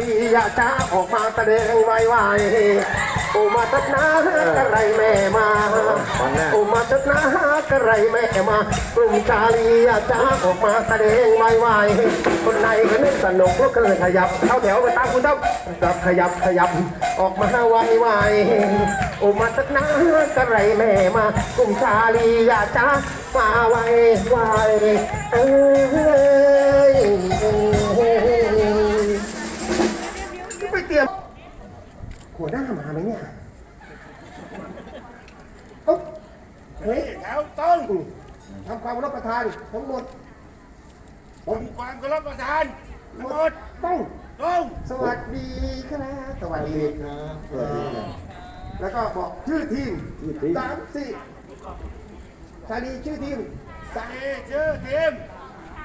ลีอยากจะออกมาแสดงไวไวโอมาตัดนากระไรแม่มาโอมาตัดนากระไรแม่มากลุ่มชาลีอยากจะออกมาแสดงไวไวคนไหนก็นึกสนุกก็เลยขยับเข้าแถวไปตามคุณต้องจับขยับขยับออกมาไวไวโอมาตัดนากระไรแม่มากลุ่มชาลีอยากจะมาไวไวเอ้ย เตรียมหัวหน้ามาไหมเนี่ยเอ้าเฮ้ยแถวตรงทำความรับประทานทั้งหมดผมความเคารพประธานทั้งหมดต้องตรงสวัสดีครับสวัสดีครับสวัสดีครับแล้วก็บอกชื่อทีมสามสี่ชาลีชื่อทีมสามนี่ชื่อทีม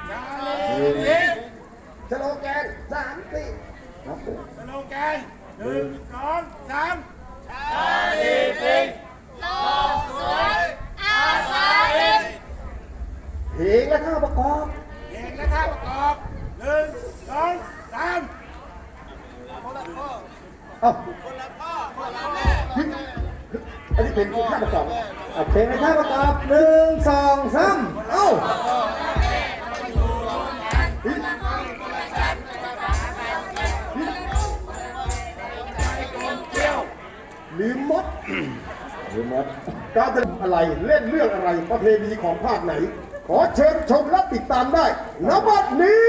ชาลีทีมสโลแกนสามสี่ สโลแกนหนึ่งสองสามชาลีทีมเพลงและท่าประกอบเพลงและท่าประกอบหนึ่งสองสามเอ้าอันนี้เป็นท่าประกอบเอาเพลงและท่าประกอบหนึ่งสองสามเอ้า ลืมมดลืมมดการจะอะไรเล่นเรื่องอะไรประเพณีของภาคไหน ขอเชิญชมและติดตามได้ณบัดนี้พูดก่อนพูดก่อน